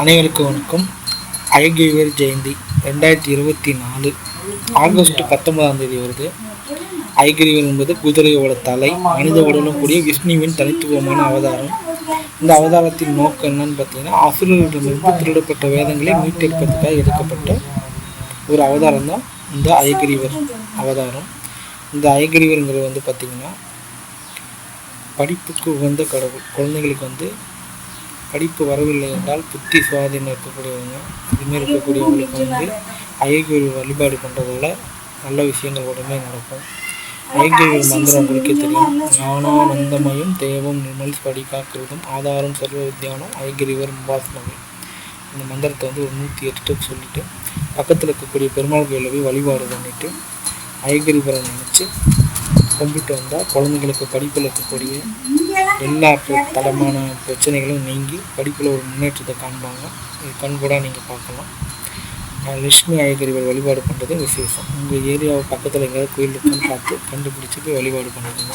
அனைவருக்கும் வணக்கம். அழகியவர் ஜெயந்தி ரெண்டாயிரத்தி இருபத்தி நாலு ஆகஸ்ட் பத்தொன்பதாம் தேதி வருது. ஐகிரிவர் என்பது குதிரையோட தலை மனித உடலும் கூடிய விஷ்ணுவின் தனித்துவமான அவதாரம். இந்த அவதாரத்தின் நோக்கம் என்னன்னு பார்த்தீங்கன்னா அசுரர்களிடமிருந்து திருடப்பட்ட வேதங்களை மீட்டெடுப்பதற்காக எடுக்கப்பட்ட ஒரு அவதாரம் தான் இந்த ஐகிரிவர் அவதாரம். இந்த ஐகிரிவருங்கிறது வந்து பார்த்திங்கன்னா படிப்புக்கு உகந்த கடவுள் குழந்தைங்களுக்கு வந்து படிப்பு வரவில்லை என்றால் புத்தி சுவாதீனம் இருக்கக்கூடியவங்க இதுமாரி இருக்கக்கூடியவங்களுக்கு வந்து ஐயகுரு வழிபாடு பண்ணுறதால நல்ல விஷயங்கள் உடனே நடக்கும். ஐயகுரு மந்திரம் குறிக்க தெரியும். ஞானானந்தமயம் தேவம் நிர்மல் படி காக்கிறதும் ஆதாரம் சர்வ வித்யானம் ஐயகிரிவர் உபாசனவை இந்த மந்திரத்தை வந்து ஒரு நூற்றி எட்டு சொல்லிவிட்டு பக்கத்தில் இருக்கக்கூடிய பெருமாள் கோயிலில் போய் வழிபாடு பண்ணிவிட்டு ஐகிரிவரை நினச்சி கும்பிட்டு வந்தால் குழந்தைங்களுக்கு படிப்பில் இருக்கக்கூடிய எல்லா தடமான பிரச்சனைகளும் நீங்கி படிப்பில் ஒரு முன்னேற்றத்தை காண்பாங்க. இது கண் கூட நீங்கள் பார்க்கலாம். அஹ் லட்சுமி அழகரிவர் வழிபாடு பண்ணுறது விசேஷம். உங்கள் ஏரியாவை பக்கத்தில் எங்கேயாவது கோயில் இருக்குன்னு பார்த்து கண்டுபிடிச்சி போய் வழிபாடு பண்ணிடுங்க